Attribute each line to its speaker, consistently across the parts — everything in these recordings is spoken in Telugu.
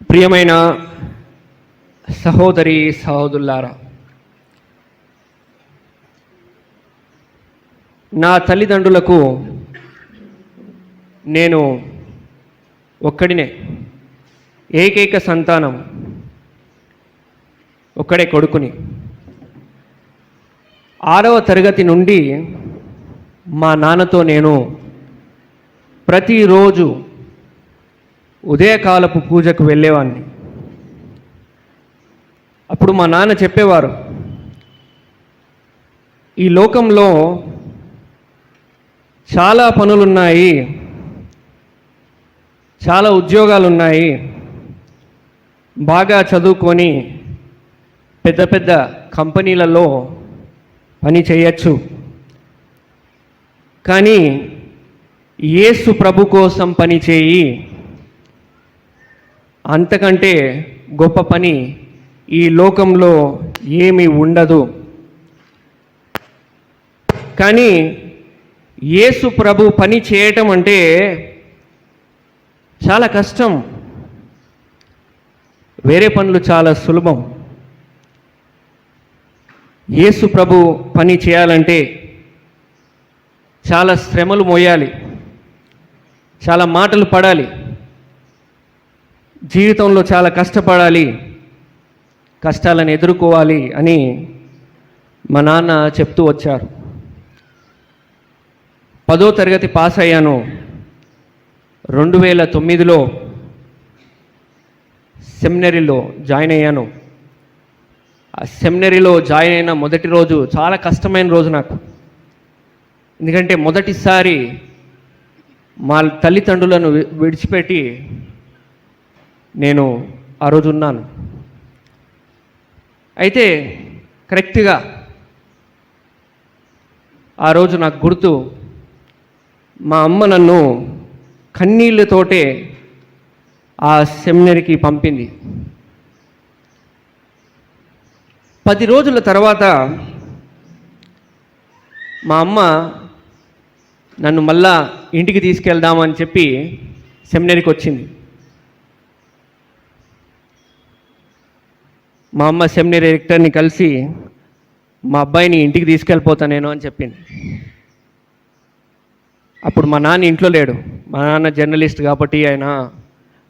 Speaker 1: ప్రియమైన సహోదరి సహోదరులారా నా తల్లిదండ్రులకు నేను ఒక్కడినే ఏకైక సంతానం ఒక్కడే కొడుకుని. ఆరవ తరగతి నుండి మా నాన్నతో నేను ప్రతిరోజు ఉదయకాలపు పూజకు వెళ్ళేవాడిని అప్పుడు మా నాన్న చెప్పేవారు ఈ లోకంలో చాలా పనులున్నాయి చాలా ఉద్యోగాలు ఉన్నాయి బాగా చదువుకొని పెద్ద పెద్ద కంపెనీలలో పని చేయొచ్చు. కానీ యేసు ప్రభు కోసం పని చేయి అంతకంటే గొప్ప పని ఈ లోకంలో ఏమీ ఉండదు. కానీ యేసు ప్రభు పని చేయటం అంటే చాలా కష్టం. వేరే పనులు చాలా సులభం. యేసు ప్రభు పని చేయాలంటే చాలా శ్రమలు మోయాలి. చాలా మాటలు పడాలి. జీవితంలో చాలా కష్టపడాలి కష్టాలను ఎదుర్కోవాలి అని మా నాన్న చెప్తూ వచ్చారు. పదో తరగతి పాస్ అయ్యాను. రెండు వేల తొమ్మిదిలో సెమినరీలో జాయిన్ అయ్యాను. ఆ సెమినరీలో జాయిన్ అయిన మొదటి రోజు చాలా కష్టమైన రోజు నాకు. ఎందుకంటే మొదటిసారి మా తల్లిదండ్రులను విడిచిపెట్టి నేను ఆ రోజు ఉన్నాను. అయితే కరెక్ట్గా ఆ రోజు నాకు గుర్తు మా అమ్మ నన్ను కన్నీళ్ళతోటే ఆ సెమినరీకి పంపింది. పది రోజుల తర్వాత మా అమ్మ నన్ను మళ్ళా ఇంటికి తీసుకెళ్దామని చెప్పి సెమినరీకి వచ్చింది. మా అమ్మ సెమినరీ డైరెక్టర్ని కలిసి మా అబ్బాయిని ఇంటికి తీసుకెళ్ళిపోతా నేను అని చెప్పింది. అప్పుడు మా నాన్న ఇంట్లో లేడు. మా నాన్న జర్నలిస్ట్ కాబట్టి ఆయన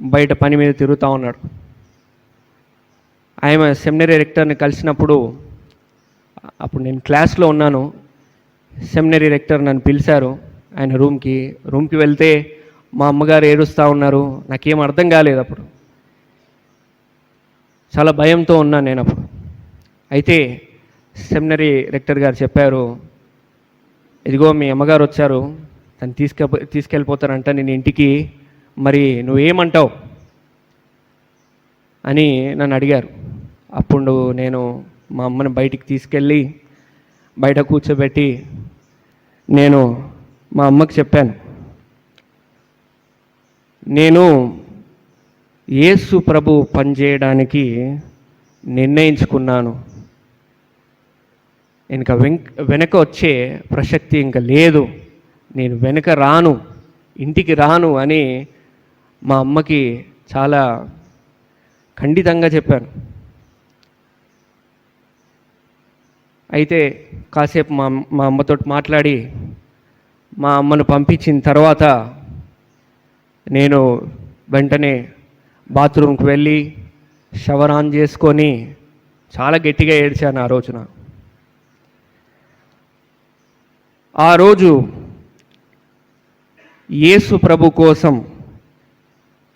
Speaker 1: బయట పని మీద తిరుగుతూ ఉన్నాడు. ఆయన సెమినరీ రెక్టర్ని కలిసినప్పుడు అప్పుడు నేను క్లాస్లో ఉన్నాను. సెమినరీ రెక్టర్ నన్ను పిలిచారు. ఆయన రూమ్కి రూమ్కి వెళ్తే మా అమ్మగారు ఏడుస్తూ ఉన్నారు. నాకేం అర్థం కాలేదు అప్పుడు. చాలా భయంతో ఉన్నాను నేను అప్పుడు. అయితే సెమినరీ రెక్టర్ గారు చెప్పారు ఇదిగో మీ అమ్మగారు వచ్చారు తను తీసుకె తీసుకెళ్ళిపోతారంట నేను ఇంటికి మరి నువ్వేమంటావు? అని నన్ను అడిగారు. అప్పుడు నేను మా అమ్మని బయటికి తీసుకెళ్ళి బయట కూర్చోబెట్టి నేను మా అమ్మకి చెప్పాను. నేను యేసు ప్రభు పనిచేయడానికి నిర్ణయించుకున్నాను. ఇంకా వెంక వెనక వచ్చే ప్రసక్తి ఇంకా లేదు. నేను వెనక రాను ఇంటికి రాను అని మా అమ్మకి చాలా ఖండితంగా చెప్పాను. అయితే కాసేపు మా మా అమ్మతో మాట్లాడి మా అమ్మను పంపించిన తర్వాత నేను వెంటనే బాత్రూమ్కి వెళ్ళి షవర్ ఆన్ చేసుకొని చాలా గట్టిగా ఏడ్చాను ఆ రోజున. ఆ రోజు యేసు ప్రభు కోసం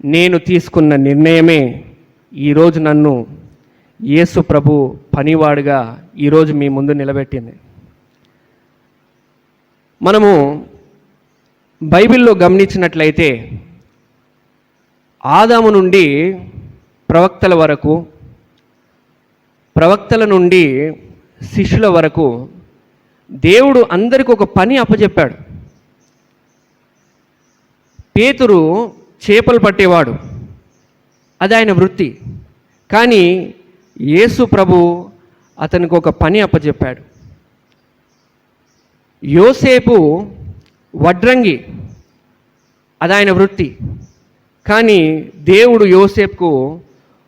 Speaker 1: నేను తీసుకున్న నిర్ణయమే ఈరోజు నన్ను యేసు ప్రభు పనివాడుగా ఈరోజు మీ ముందు నిలబెట్టింది. మనము బైబిల్లో గమనించినట్లయితే ఆదాము నుండి ప్రవక్తల వరకు ప్రవక్తల నుండి శిష్యుల వరకు దేవుడు అందరికి ఒక పని అప్పచెప్పాడు. పేతురు చేపలు పట్టేవాడు. అది ఆయన వృత్తి. కానీ యేసు ప్రభు అతనికి ఒక పని అప్పచెప్పాడు. యోసేపు వడ్రంగి అది ఆయన వృత్తి. కానీ దేవుడు యోసేపుకు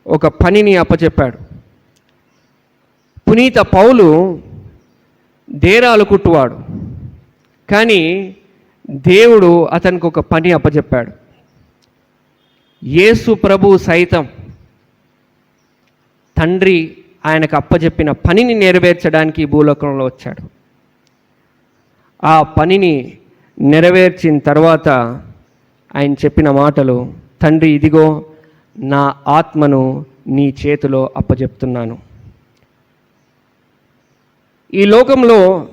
Speaker 1: ఒక పనిని అప్పచెప్పాడు. పునీత పౌలు దేరాలు కుట్టువాడు. కానీ దేవుడు అతనికి ఒక పని అప్పచెప్పాడు. యేసు ప్రభు సైతం తండ్రి ఆయనకు అప్పచెప్పిన పనిని నెరవేర్చడానికి భూలోకంలో వచ్చాడు. ఆ పనిని నెరవేర్చిన తర్వాత ఆయన చెప్పిన మాటలు తండ్రి ఇదిగో నా ఆత్మను నీ చేతిలో అప్పచెప్తున్నాను ఈ లోకంలో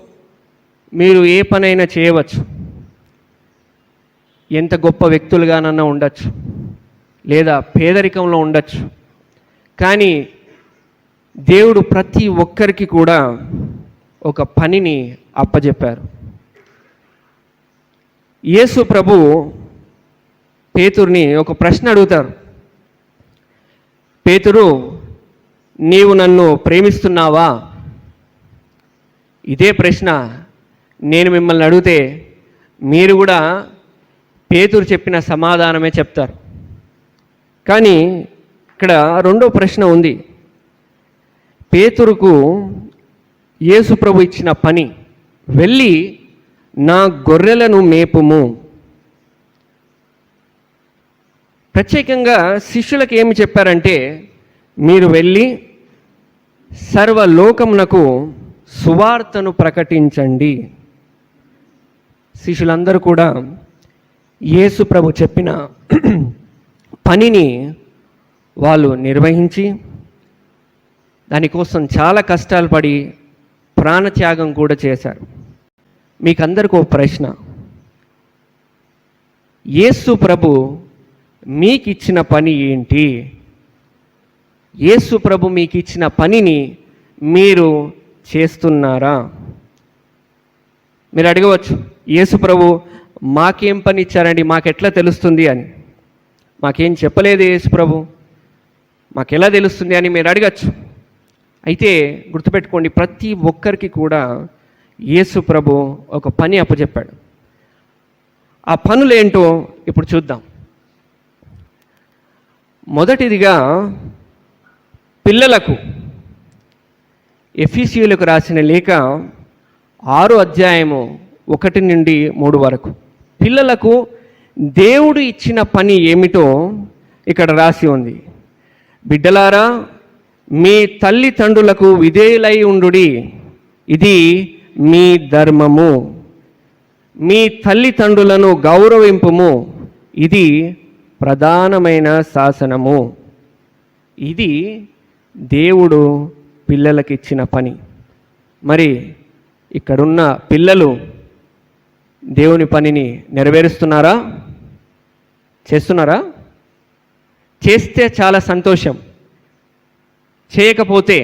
Speaker 1: మీరు ఏ పనైనా చేయవచ్చు. ఎంత గొప్ప వ్యక్తులుగానన్నా ఉండొచ్చు. లేదా పేదరికంలో ఉండొచ్చు. కానీ దేవుడు ప్రతి ఒక్కరికి కూడా ఒక పనిని అప్పజెప్పారు. యేసు ప్రభు పేతుర్ని ఒక ప్రశ్న అడుగుతారు. పేతురు నీవు నన్ను ప్రేమిస్తున్నావా? ఇదే ప్రశ్న నేను మిమ్మల్ని అడిగితే మీరు కూడా పేతురు చెప్పిన సమాధానమే చెప్తారు. కానీ ఇక్కడ రెండో ప్రశ్న ఉంది. పేతురుకు యేసు ప్రభు ఇచ్చిన పని వెళ్ళి నా గొర్రెలను మేపుము. ప్రత్యేకంగా శిష్యులకు ఏమి చెప్పారంటే మీరు వెళ్ళి సర్వలోకమునకు సువార్తను ప్రకటించండి. శిష్యులందరూ కూడా యేసు ప్రభు చెప్పిన పనిని వాళ్ళు నిర్వహించి దానికోసం చాలా కష్టాలు పడి ప్రాణత్యాగం కూడా చేశారు. మీకందరికీ ఒక ప్రశ్న. యేసు ప్రభు మీకు ఇచ్చిన పని ఏంటి? యేసు ప్రభు మీకు ఇచ్చిన పనిని మీరు చేస్తున్నారా? మీరు అడగవచ్చు యేసు ప్రభు మాకేం పని ఇచ్చారండి మాకెట్లా తెలుస్తుంది అని. మాకేం చెప్పలేదు యేసు ప్రభు? మాకెలా తెలుస్తుంది అని మీరు అడగచ్చు. అయితే గుర్తుపెట్టుకోండి ప్రతి ఒక్కరికి కూడా యేసు ప్రభు ఒక పని అప్పచెప్పాడు. ఆ పనులేంటో ఇప్పుడు చూద్దాం. మొదటిదిగా పిల్లలకు ఎఫీసీలకు రాసిన లేఖ ఆరు అధ్యాయము ఒకటి నుండి మూడు వరకు. పిల్లలకు దేవుడు ఇచ్చిన పని ఏమిటో ఇక్కడ రాసి ఉంది. బిడ్డలారా మీ తల్లిదండ్రులకు విధేయులై ఉండుడి. ఇది మీ ధర్మము. మీ తల్లిదండ్రులను గౌరవింపుము. ఇది ప్రధానమైన శాసనము. ఇది దేవుడు పిల్లలకి ఇచ్చిన పని. మరి ఇక్కడున్న పిల్లలు దేవుని పనిని నెరవేరుస్తున్నారా? చేస్తున్నారా? చేస్తే చాలా సంతోషం. చేయకపోతే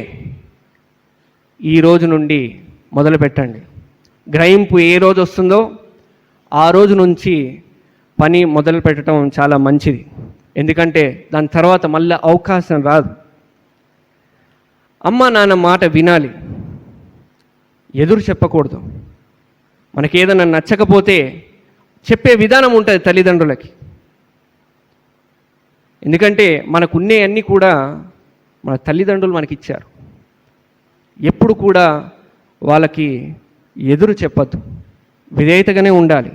Speaker 1: ఈ రోజు నుండి మొదలు పెట్టండి గ్రహింపు ఏ రోజు వస్తుందో ఆ రోజు నుంచి పని మొదలు పెట్టడం చాలా మంచిది. ఎందుకంటే దాని తర్వాత మళ్ళీ అవకాశం రాదు. అమ్మ నాన్న మాట వినాలి. ఎదురు చెప్పకూడదు. మనకి ఏదైనా నచ్చకపోతే చెప్పే విధానం ఉంటుంది తల్లిదండ్రులకి. ఎందుకంటే మనకున్నే అన్నీ కూడా మన తల్లిదండ్రులు మనకి ఇచ్చారు ఎప్పుడు కూడా వాళ్ళకి ఎదురు చెప్పద్దు. విధేయతగానే ఉండాలి.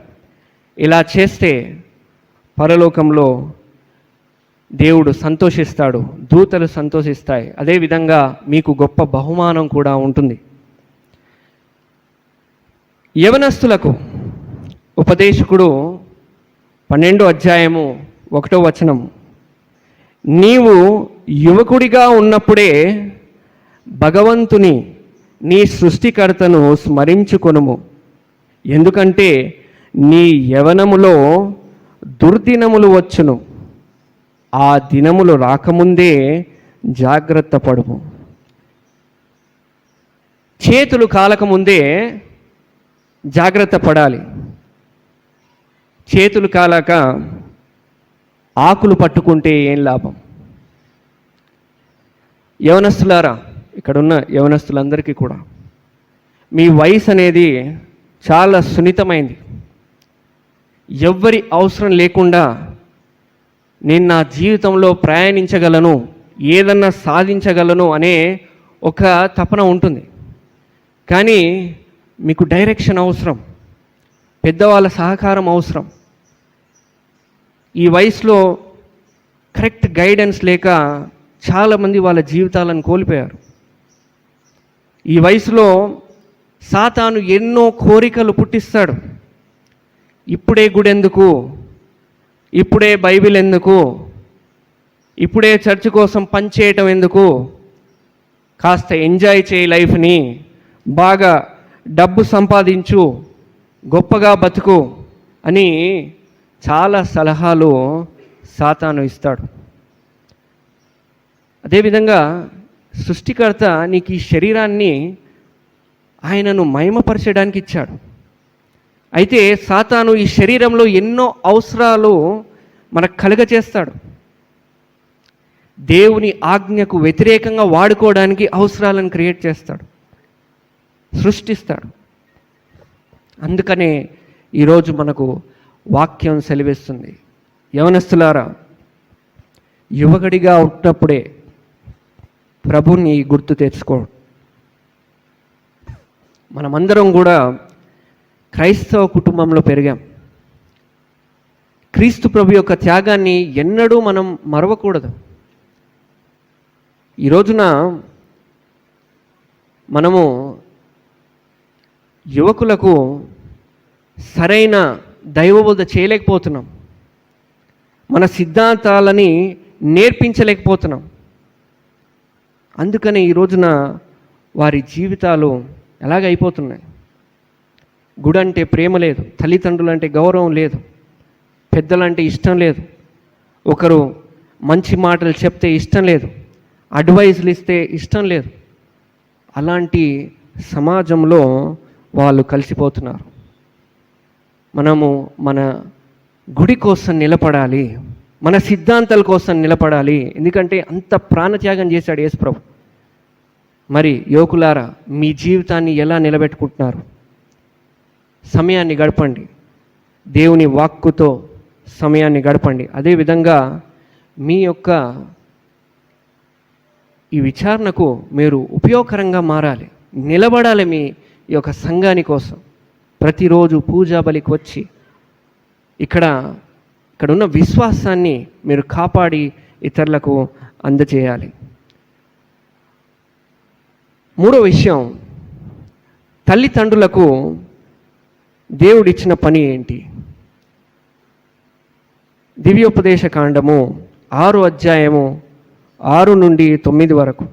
Speaker 1: ఇలా చేస్తే పరలోకంలో దేవుడు సంతోషిస్తాడు దూతలు సంతోషిస్తాయి. అదేవిధంగా మీకు గొప్ప బహుమానం కూడా ఉంటుంది. యవనస్తులకు ఉపదేశకుడు పన్నెండో అధ్యాయము ఒకటో వచనం నీవు యువకుడిగా ఉన్నప్పుడే భగవంతుని నీ సృష్టికర్తను స్మరించుకొనుము. ఎందుకంటే నీ యవనములో దుర్దినములు వచ్చును. ఆ దినములు రాకముందే జాగ్రత్త పడుము. చేతులు కాలకముందే జాగ్రత్త పడాలి. చేతులు కాలాక ఆకులు పట్టుకుంటే ఏం లాభం? యవనస్తులారా ఇక్కడున్న యవనస్తులందరికీ కూడా మీ వయసు అనేది చాలా సున్నితమైంది. ఎవ్వరి అవసరం లేకుండా నేను నా జీవితంలో ప్రయాణించగలను ఏదన్నా సాధించగలను అనే ఒక తపన ఉంటుంది. కానీ మీకు డైరెక్షన్ అవసరం పెద్దవాళ్ళ సహకారం అవసరం. ఈ వయసులో కరెక్ట్ గైడెన్స్ లేక చాలామంది వాళ్ళ జీవితాలను కోల్పోయారు. ఈ వయసులో సాతాను ఎన్నో కోరికలు పుట్టిస్తాడు. ఇప్పుడే గుడెందుకు? ఇప్పుడే బైబిల్ ఎందుకు? ఇప్పుడే చర్చ్ కోసం పనిచేయటం ఎందుకు? కాస్త ఎంజాయ్ చేయి లైఫ్ని. బాగా డబ్బు సంపాదించు. గొప్పగా బతుకు అని చాలా సలహాలు సాతాను ఇస్తాడు. అదేవిధంగా సృష్టికర్త నీకు ఈ శరీరాన్ని ఆయనను మహిమపరచడానికి ఇచ్చాడు. అయితే సాతాను ఈ శరీరంలో ఎన్నో అవసరాలు మనకు కలుగచేస్తాడు దేవుని ఆజ్ఞకు వ్యతిరేకంగా వాడుకోవడానికి అవసరాలను క్రియేట్ చేస్తాడు. సృష్టిస్తాడు. అందుకనే ఈరోజు మనకు వాక్యం సెలవిస్తుంది. యవనస్తులారా యువకుడిగా ఉన్నప్పుడే ప్రభుని గుర్తు తెచ్చుకో. మనమందరం కూడా క్రైస్తవ కుటుంబంలో పెరిగాం. క్రీస్తు ప్రభు యొక్క త్యాగాన్ని ఎన్నడూ మనం మరవకూడదు. ఈ రోజున మనము యువకులకు సరైన దైవబోధ చేయలేకపోతున్నాం. మన సిద్ధాంతాలని నేర్పించలేకపోతున్నాం. అందుకని ఈ రోజున వారి జీవితాలు ఎలాగైపోతున్నాయి? గుడి అంటే ప్రేమ లేదు తల్లిదండ్రులు అంటే గౌరవం లేదు పెద్దలంటే ఇష్టం లేదు. ఒకరు మంచి మాటలు చెప్తే ఇష్టం లేదు అడ్వైజులు ఇస్తే ఇష్టం లేదు. అలాంటి సమాజంలో వాళ్ళు కలిసిపోతున్నారు. మనము మన గుడి కోసం నిలబడాలి మన సిద్ధాంతాల కోసం నిలబడాలి. ఎందుకంటే అంత ప్రాణత్యాగం చేశాడు యేసుప్రభు. మరి యువకులారా మీ జీవితాన్ని ఎలా నిలబెట్టుకుంటున్నారు? సమయాన్ని గడపండి. దేవుని వాక్కుతో సమయాన్ని గడపండి. అదేవిధంగా మీ యొక్క ఈ విచారణకు మీరు ఉపయోగకరంగా మారాలి. నిలబడాలి మీ ఈ యొక్క సంఘాని కోసం. ప్రతిరోజు పూజా బలికి వచ్చి ఇక్కడ ఇక్కడ ఉన్న విశ్వాసాన్ని మీరు కాపాడి ఇతరులకు అందజేయాలి. మూడో విషయం తల్లిదండ్రులకు దేవుడిచ్చిన పని ఏంటి? దివ్యోపదేశ కాండము ఆరు అధ్యాయము ఆరు నుండి తొమ్మిది వరకు.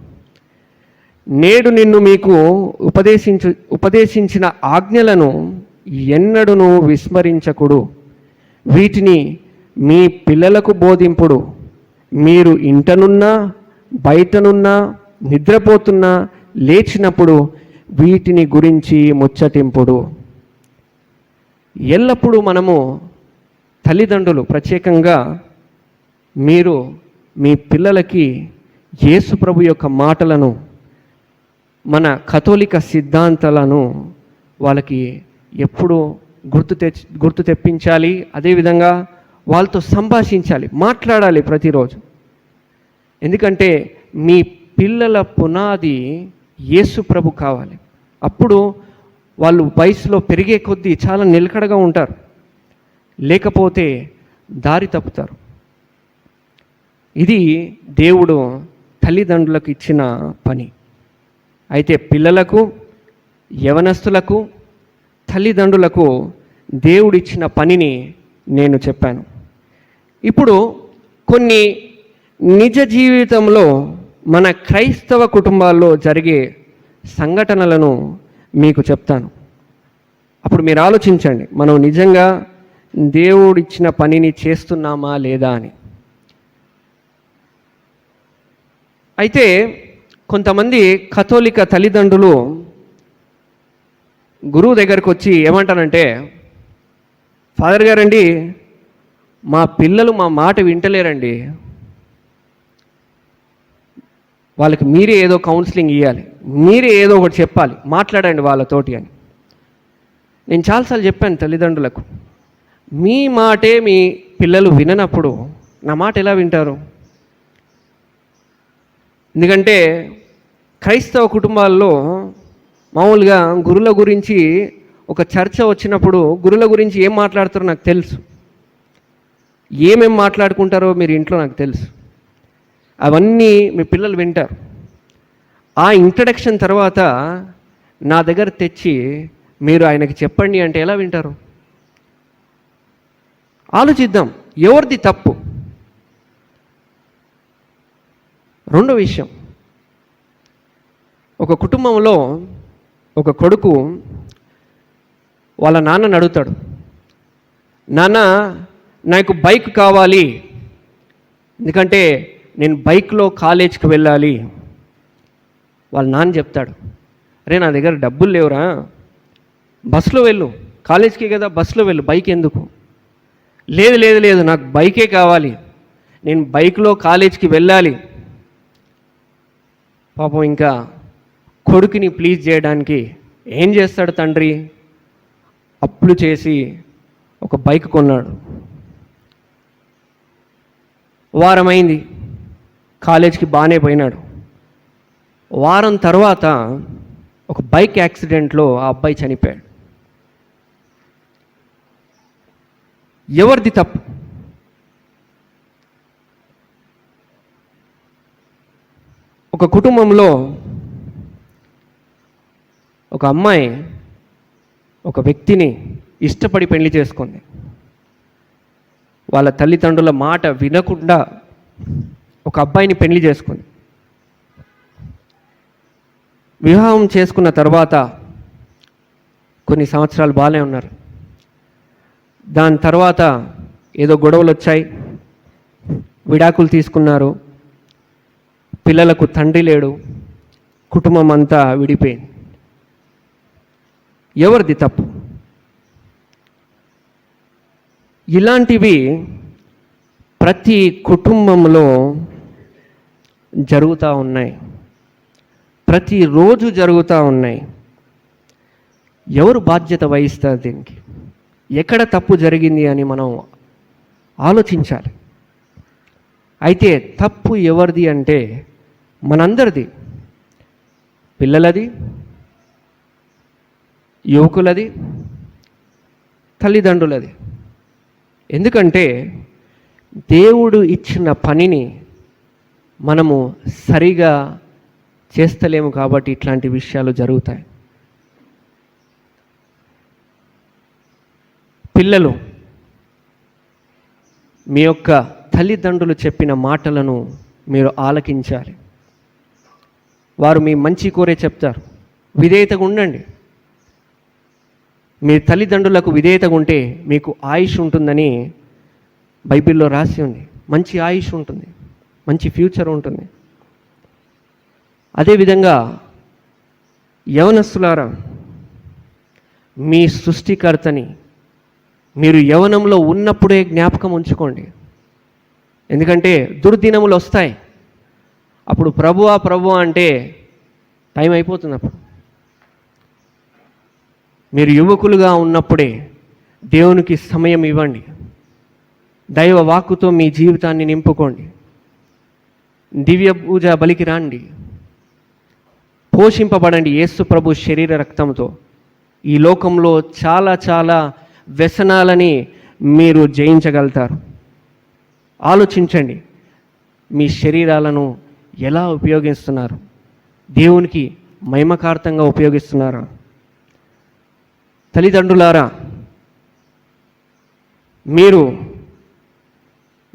Speaker 1: నేడు నిన్ను మీకు ఉపదేశించు ఉపదేశించిన ఆజ్ఞలను ఎన్నడును విస్మరించకుడు. వీటిని మీ పిల్లలకు బోధింపుడు. మీరు ఇంటనున్నా బయటనున్నా నిద్రపోతున్నా లేచినప్పుడు వీటిని గురించి ముచ్చటింపుడు. ఎల్లప్పుడూ మనము తల్లిదండ్రులు ప్రత్యేకంగా మీరు మీ పిల్లలకి యేసు ప్రభు యొక్క మాటలను మన కథోలిక సిద్ధాంతాలను వాళ్ళకి ఎప్పుడు గుర్తు తెచ్చి గుర్తు తెప్పించాలి. అదేవిధంగా వాళ్ళతో సంభాషించాలి మాట్లాడాలి ప్రతిరోజు. ఎందుకంటే మీ పిల్లల పునాది యేసు ప్రభు కావాలి. అప్పుడు వాళ్ళు వయసులో పెరిగే కొద్దీ చాలా నిలకడగా ఉంటారు. లేకపోతే దారి తప్పుతారు. ఇది దేవుడు తల్లిదండ్రులకు ఇచ్చిన పని. అయితే పిల్లలకు యవనస్తులకు తల్లిదండ్రులకు దేవుడిచ్చిన పనిని నేను చెప్పాను. ఇప్పుడు కొన్ని నిజ జీవితంలో మన క్రైస్తవ కుటుంబాల్లో జరిగే సంఘటనలను మీకు చెప్తాను. అప్పుడు మీరు ఆలోచించండి మనం నిజంగా దేవుడిచ్చిన పనిని చేస్తున్నామా లేదా అని. అయితే కొంతమంది కథోలిక తల్లిదండ్రులు గురువు దగ్గరకు వచ్చి ఏమంటారంటే ఫాదర్ గారండి మా పిల్లలు మా మాట వింటలేరండి. వాళ్ళకి మీరే ఏదో కౌన్సిలింగ్ ఇవ్వాలి మీరే ఏదో ఒకటి చెప్పాలి. మాట్లాడండి వాళ్ళతోటి అని. నేను చాలాసార్లు చెప్పాను తల్లిదండ్రులకు మీ మాటే మీ పిల్లలు విననప్పుడు నా మాట ఎలా వింటారు? ఎందుకంటే క్రైస్తవ కుటుంబాల్లో మామూలుగా గురుల గురించి ఒక చర్చ వచ్చినప్పుడు గురుల గురించి ఏం మాట్లాడతారో నాకు తెలుసు. ఏమేం మాట్లాడుకుంటారో మీరు ఇంట్లో నాకు తెలుసు. అవన్నీ మీ పిల్లలు వింటారు. ఆ ఇంట్రడక్షన్ తర్వాత నా దగ్గర తెచ్చి మీరు ఆయనకి చెప్పండి అంటే ఎలా వింటారు? ఆలోచిద్దాం ఎవరిది తప్పు? రెండో విషయం ఒక కుటుంబంలో ఒక కొడుకు వాళ్ళ నాన్నని అడుగుతాడు. నాన్న నాకు బైక్ కావాలి. ఎందుకంటే నేను బైక్లో కాలేజ్కి వెళ్ళాలి. వాళ్ళ నాన్న చెప్తాడు అరే నా దగ్గర డబ్బులు లేవురా. బస్సులో వెళ్ళు. కాలేజ్కి కదా బస్సులో వెళ్ళు. బైక్ ఎందుకు? లేదు లేదు లేదు. నాకు బైకే కావాలి. నేను బైక్లో కాలేజ్కి వెళ్ళాలి. పాపం ఇంకా కొడుకుని ప్లీజ్ చేయడానికి ఏం చేస్తాడు తండ్రి? అప్పులు చేసి ఒక బైక్ కొన్నాడు. వారమైంది. కాలేజ్కి బాగానే పోయినాడు. వారం తర్వాత ఒక బైక్ యాక్సిడెంట్లో ఆ అబ్బాయి చనిపోయాడు. ఎవరిది తప్పు? ఒక కుటుంబంలో ఒక అమ్మాయి ఒక వ్యక్తిని ఇష్టపడి పెళ్ళి చేసుకుంది. వాళ్ళ తల్లిదండ్రుల మాట వినకుండా ఒక అబ్బాయిని పెళ్ళి చేసుకుంది. వివాహం చేసుకున్న తర్వాత కొన్ని సంవత్సరాలు బాగానే ఉన్నారు. దాని తర్వాత ఏదో గొడవలు వచ్చాయి. విడాకులు తీసుకున్నారు. పిల్లలకు తండ్రి లేడు. కుటుంబం అంతా విడిపోయింది. ఎవరిది తప్పు? ఇలాంటివి ప్రతి కుటుంబంలో జరుగుతూ ఉన్నాయి. ప్రతిరోజు జరుగుతూ ఉన్నాయి. ఎవరు బాధ్యత వహిస్తారు దీనికి? ఎక్కడ తప్పు జరిగింది అని మనం ఆలోచించాలి. అయితే తప్పు ఎవరిది అంటే మనందరిది. పిల్లలది యువకులది తల్లిదండ్రులది. ఎందుకంటే దేవుడు ఇచ్చిన పనిని మనము సరిగా చేస్తలేము కాబట్టి ఇట్లాంటి విషయాలు జరుగుతాయి. పిల్లలు మీ యొక్క తల్లిదండ్రులు చెప్పిన మాటలను మీరు ఆలకించాలి. వారు మీ మంచి కోరే చెప్తారు. విధేయతగా ఉండండి. మీ తల్లిదండ్రులకు విధేయతగా ఉంటే మీకు ఆయుష్ ఉంటుందని బైబిల్లో రాసి ఉంది. మంచి ఆయుష్ ఉంటుంది. మంచి ఫ్యూచర్ ఉంటుంది. అదేవిధంగా యవనస్తులారా మీ సృష్టికర్తని మీరు యవనంలో ఉన్నప్పుడే జ్ఞాపకం ఉంచుకోండి. ఎందుకంటే దుర్దినములు వస్తాయి. అప్పుడు ప్రభువా ప్రభు అంటే టైం అయిపోతుంది అప్పుడు. మీరు యువకులుగా ఉన్నప్పుడే దేవునికి సమయం ఇవ్వండి. దైవ వాక్కుతో మీ జీవితాన్ని నింపుకోండి. దివ్య పూజ బలికి రాండి. పోషింపబడండి యేసు ప్రభు శరీర రక్తంతో ఈ లోకంలో చాలా చాలా వ్యసనాలని మీరు జయించగలుగుతారు. ఆలోచించండి మీ శరీరాలను ఎలా ఉపయోగిస్తున్నారు? దేవునికి మహిమకార్థంగా ఉపయోగిస్తున్నారా? తల్లిదండ్రులారా మీరు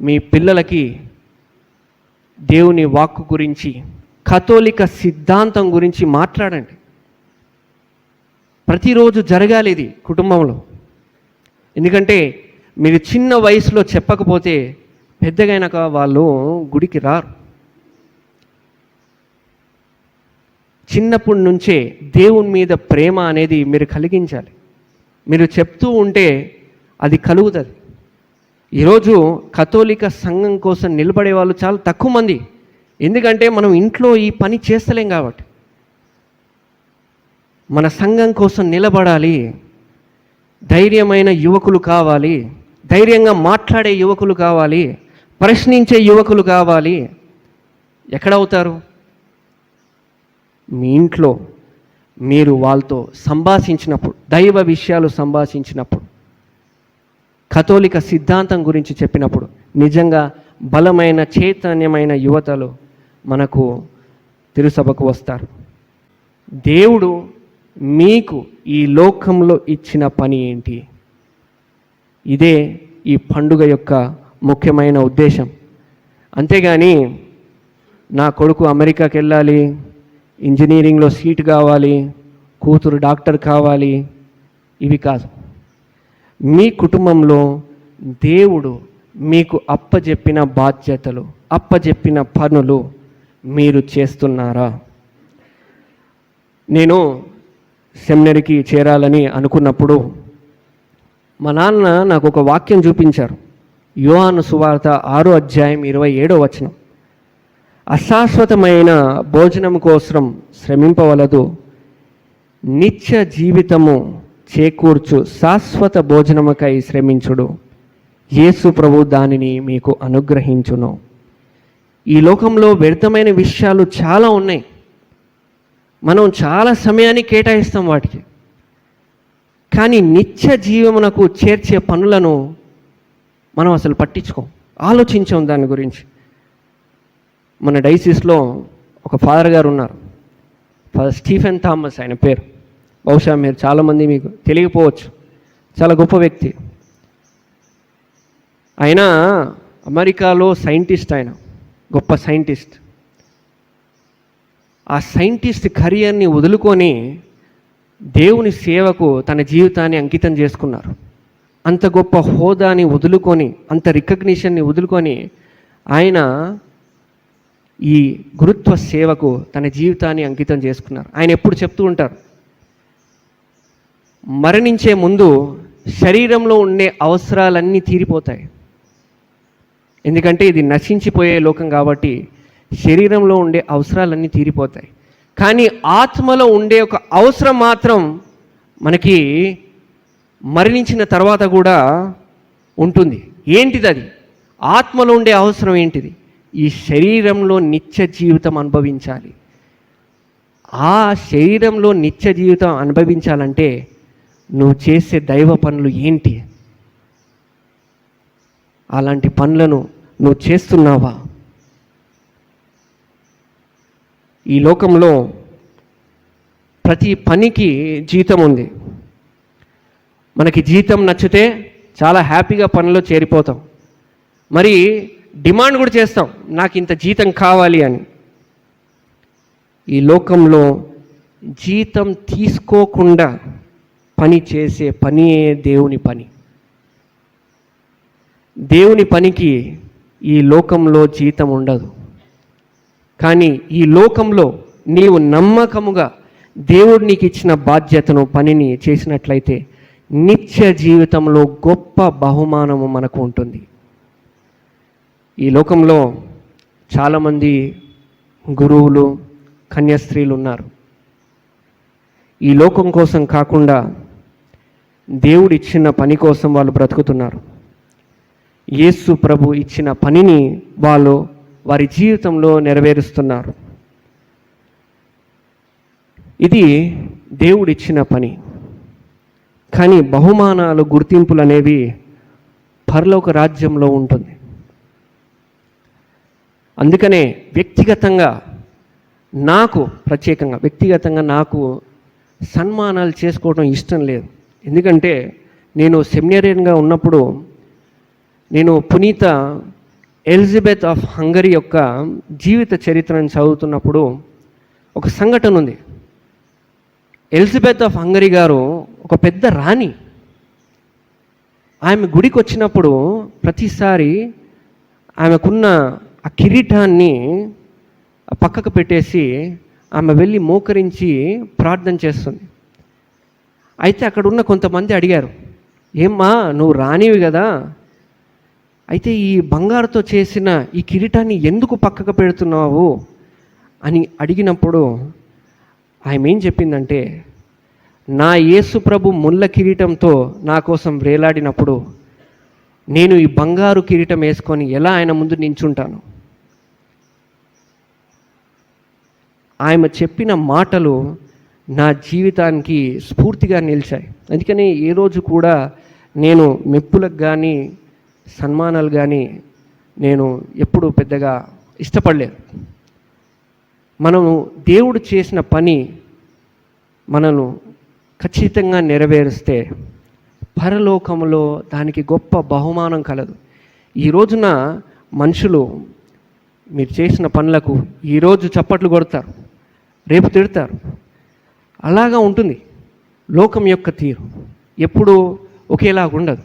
Speaker 1: మీ పిల్లలకి దేవుని వాక్కు గురించి కథోలిక సిద్ధాంతం గురించి మాట్లాడండి. ప్రతిరోజు జరగాలి ఇది కుటుంబంలో. ఎందుకంటే మీరు చిన్న వయసులో చెప్పకపోతే పెద్దగైనాక వాళ్ళు గుడికి రారు. చిన్నప్పటి నుంచే దేవుని మీద ప్రేమ అనేది మీరు కలిగించాలి. మీరు చెప్తూ ఉంటే అది కలుగుతుంది. ఈరోజు కథోలిక సంఘం కోసం నిలబడే వాళ్ళు చాలా తక్కువ మంది. ఎందుకంటే మనం ఇంట్లో ఈ పని చేస్తలేం కాబట్టి. మన సంఘం కోసం నిలబడాలి. ధైర్యమైన యువకులు కావాలి. ధైర్యంగా మాట్లాడే యువకులు కావాలి. ప్రశ్నించే యువకులు కావాలి. ఎక్కడ అవుతారు మీ ఇంట్లో మీరు వాళ్ళతో సంభాషించినప్పుడు దైవ విషయాలు సంభాషించినప్పుడు కథోలిక సిద్ధాంతం గురించి చెప్పినప్పుడు నిజంగా బలమైన చైతన్యమైన యువతలు మనకు తిరుసభకు వస్తారు. దేవుడు మీకు ఈ లోకంలో ఇచ్చిన పని ఏంటి? ఇదే ఈ పండుగ యొక్క ముఖ్యమైన ఉద్దేశం. అంతేగాని నా కొడుకు అమెరికాకి వెళ్ళాలి ఇంజనీరింగ్లో సీట్ కావాలి కూతురు డాక్టర్ కావాలి ఇవి కాదు. మీ కుటుంబంలో దేవుడు మీకు అప్పజెప్పిన బాధ్యతలు అప్పజెప్పిన పనులు మీరు చేస్తున్నారా? నేను సెమినరీకి చేరాలని అనుకున్నప్పుడు మా నాన్న నాకు ఒక వాక్యం చూపించారు. యోహాను సువార్త ఆరో అధ్యాయం ఇరవై ఏడో వచనం. అశాశ్వతమైన భోజనం కోసం శ్రమింపవలదు. నిత్య జీవితము చేకూర్చు శాశ్వత భోజనముకై శ్రమించుడు. యేసు ప్రభు దానిని మీకు అనుగ్రహించును. ఈ లోకంలో వ్యర్థమైన విషయాలు చాలా ఉన్నాయి. మనం చాలా సమయాన్ని కేటాయిస్తాం వాటికి. కానీ నిత్య జీవమునకు చేర్చే పనులను మనం అసలు పట్టించుకోం. ఆలోచించాం దాని గురించి. మన డైసిస్లో ఒక ఫాదర్ గారు ఉన్నారు. ఫాదర్ స్టీఫెన్ థామస్ ఆయన పేరు. బహుశా మీరు చాలామంది మీకు తెలియకపోవచ్చు. చాలా గొప్ప వ్యక్తి. ఆయన అమెరికాలో సైంటిస్ట్ ఆయన గొప్ప సైంటిస్ట్. ఆ సైంటిస్ట్ కెరియర్ని వదులుకొని దేవుని సేవకు తన జీవితాన్ని అంకితం చేసుకున్నారు. అంత గొప్ప హోదాని వదులుకొని అంత రికగ్నిషన్ని వదులుకొని ఆయన ఈ గురుత్వ సేవకు తన జీవితాన్ని అంకితం చేసుకున్నారు. ఆయన ఎప్పుడు చెప్తూ ఉంటారు మరణించే ముందు శరీరంలో ఉండే అవసరాలన్నీ తీరిపోతాయి. ఎందుకంటే ఇది నశించిపోయే లోకం కాబట్టి శరీరంలో ఉండే అవసరాలన్నీ తీరిపోతాయి. కానీ ఆత్మలో ఉండే ఒక అవసరం మాత్రం మనకి మరణించిన తర్వాత కూడా ఉంటుంది. ఏంటిది అది ఆత్మలో ఉండే అవసరం ఏంటిది? ఈ శరీరంలో నిత్య జీవితం అనుభవించాలి. ఆ శరీరంలో నిత్య జీవితం అనుభవించాలంటే నువ్వు చేసే దైవ పనులు ఏంటి? అలాంటి పనులను నువ్వు చేస్తున్నావా? ఈ లోకంలో ప్రతి పనికి జీతం ఉంది. మనకి జీతం నచ్చితే చాలా హ్యాపీగా పనిలో చేరిపోతాం. మరి డిమాండ్ కూడా చేస్తాం. నాకు ఇంత జీతం కావాలి అని. ఈ లోకంలో జీతం తీసుకోకుండా పని చేసే పనియే దేవుని పని. దేవుని పనికి ఈ లోకంలో జీతం ఉండదు. కానీ ఈ లోకంలో నీవు నమ్మకముగా దేవుడు నీకు ఇచ్చిన బాధ్యతను పనిని చేసినట్లయితే నిత్య జీవితంలో గొప్ప బహుమానము మనకు ఉంటుంది. ఈ లోకంలో చాలామంది గురువులు కన్యాస్త్రీలు ఉన్నారు. ఈ లోకం కోసం కాకుండా దేవుడు ఇచ్చిన పని కోసం వాళ్ళు బ్రతుకుతున్నారు. యేసు ప్రభు ఇచ్చిన పనిని వాళ్ళు వారి జీవితంలో నెరవేరుస్తున్నారు. ఇది దేవుడిచ్చిన పని. కానీ బహుమానాలు గుర్తింపులు అనేవి పరలోక రాజ్యంలో ఉంటుంది. అందుకనే వ్యక్తిగతంగా నాకు ప్రత్యేకంగా వ్యక్తిగతంగా నాకు సన్మానాలు చేసుకోవడం ఇష్టం లేదు. ఎందుకంటే నేను సెమినేరియన్గా ఉన్నప్పుడు నేను పునీత ఎలిజబెత్ ఆఫ్ హంగరీ యొక్క జీవిత చరిత్రను చదువుతున్నప్పుడు ఒక సంఘటన ఉంది. ఎలిజబెత్ ఆఫ్ హంగరీ గారు ఒక పెద్ద రాణి. ఆమె గుడికి వచ్చినప్పుడు ప్రతిసారి ఆమెకున్న ఆ కిరీటాన్ని పక్కకు పెట్టేసి ఆమె వెళ్ళి మోకరించి ప్రార్థన చేస్తుంది. అయితే అక్కడ ఉన్న కొంతమంది అడిగారు ఏమ్మా నువ్వు రానివి కదా? అయితే ఈ బంగారుతో చేసిన ఈ కిరీటాన్ని ఎందుకు పక్కకు పెడుతున్నావు? అని అడిగినప్పుడు ఆమె ఏం చెప్పిందంటే నా యేసు ప్రభు ముళ్ళ కిరీటంతో నా కోసం వేలాడినప్పుడు నేను ఈ బంగారు కిరీటం వేసుకొని ఎలా ఆయన ముందు నించుంటాను? ఆమె చెప్పిన మాటలు నా జీవితానికి స్ఫూర్తిగా నిలిచాయి. అందుకని ఏ రోజు కూడా నేను మెప్పులకు కానీ సన్మానాలు కానీ నేను ఎప్పుడు పెద్దగా ఇష్టపడలేదు. మనము దేవుడు చేసిన పని మనను ఖచ్చితంగా నెరవేరుస్తే పరలోకంలో దానికి గొప్ప బహుమానం కలదు. ఈ రోజున మనుషులు మీరు చేసిన పనులకు ఈరోజు చప్పట్లు కొడతారు రేపు తిడతారు. అలాగా ఉంటుంది. లోకం యొక్క తీరు ఎప్పుడూ ఒకేలాగా ఉండదు.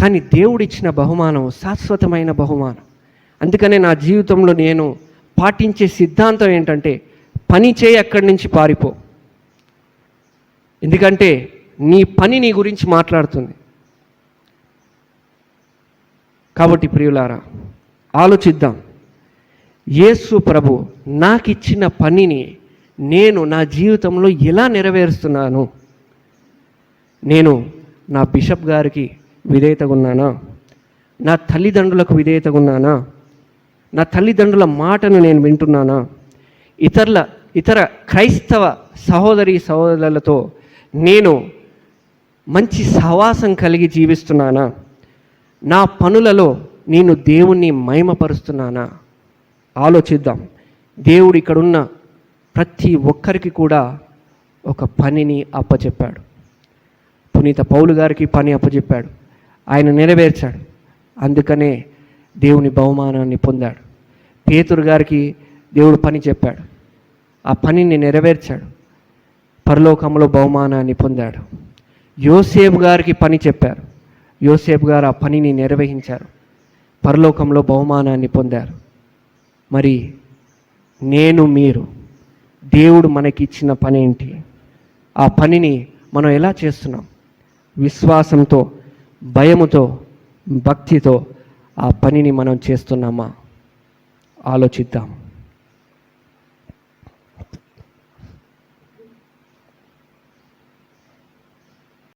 Speaker 1: కానీ దేవుడిచ్చిన బహుమానం శాశ్వతమైన బహుమానం. అందుకనే నా జీవితంలో నేను పాటించే సిద్ధాంతం ఏంటంటే పని చేయి అక్కడి నుంచి పారిపో. ఎందుకంటే నీ పని నీ గురించి మాట్లాడుతుంది. కాబట్టి ప్రియులారా ఆలోచిద్దాం. యేసు ప్రభు నాకిచ్చిన పనిని నేను నా జీవితంలో ఎలా నెరవేరుస్తున్నాను? నేను నా బిషప్ గారికి విధేయతగా ఉన్నానా నా తల్లిదండ్రులకు విధేయతగా ఉన్నానా నా తల్లిదండ్రుల మాటను నేను వింటున్నానా? ఇతరుల ఇతర క్రైస్తవ సహోదరి సహోదరులతో నేను మంచి సహవాసం కలిగి జీవిస్తున్నానా? నా పనులలో నేను దేవుణ్ణి మహిమపరుస్తున్నానా? ఆలోచిద్దాం. దేవుడు ఇక్కడున్న ప్రతి ఒక్కరికి కూడా ఒక పనిని అప్పచెప్పాడు. పునీత పౌలు గారికి పని అప్పచెప్పాడు. ఆయన నెరవేర్చాడు. అందుకనే దేవుని బహుమానాన్ని పొందాడు. పేతురు గారికి దేవుడు పని చెప్పాడు. ఆ పనిని నెరవేర్చాడు. పరలోకంలో బహుమానాన్ని పొందాడు. యోసేపు గారికి పని చెప్పారు. యోసేపు గారు ఆ పనిని నిర్వహించారు. పరలోకంలో బహుమానాన్ని పొందారు. మరి నేను మీరు దేవుడు మనకి ఇచ్చిన పని ఏంటి ఆ పనిని మనం ఎలా చేస్తున్నాం? విశ్వాసంతో భయముతో భక్తితో ఆ పనిని మనం చేస్తున్నామా? ఆలోచిద్దాం.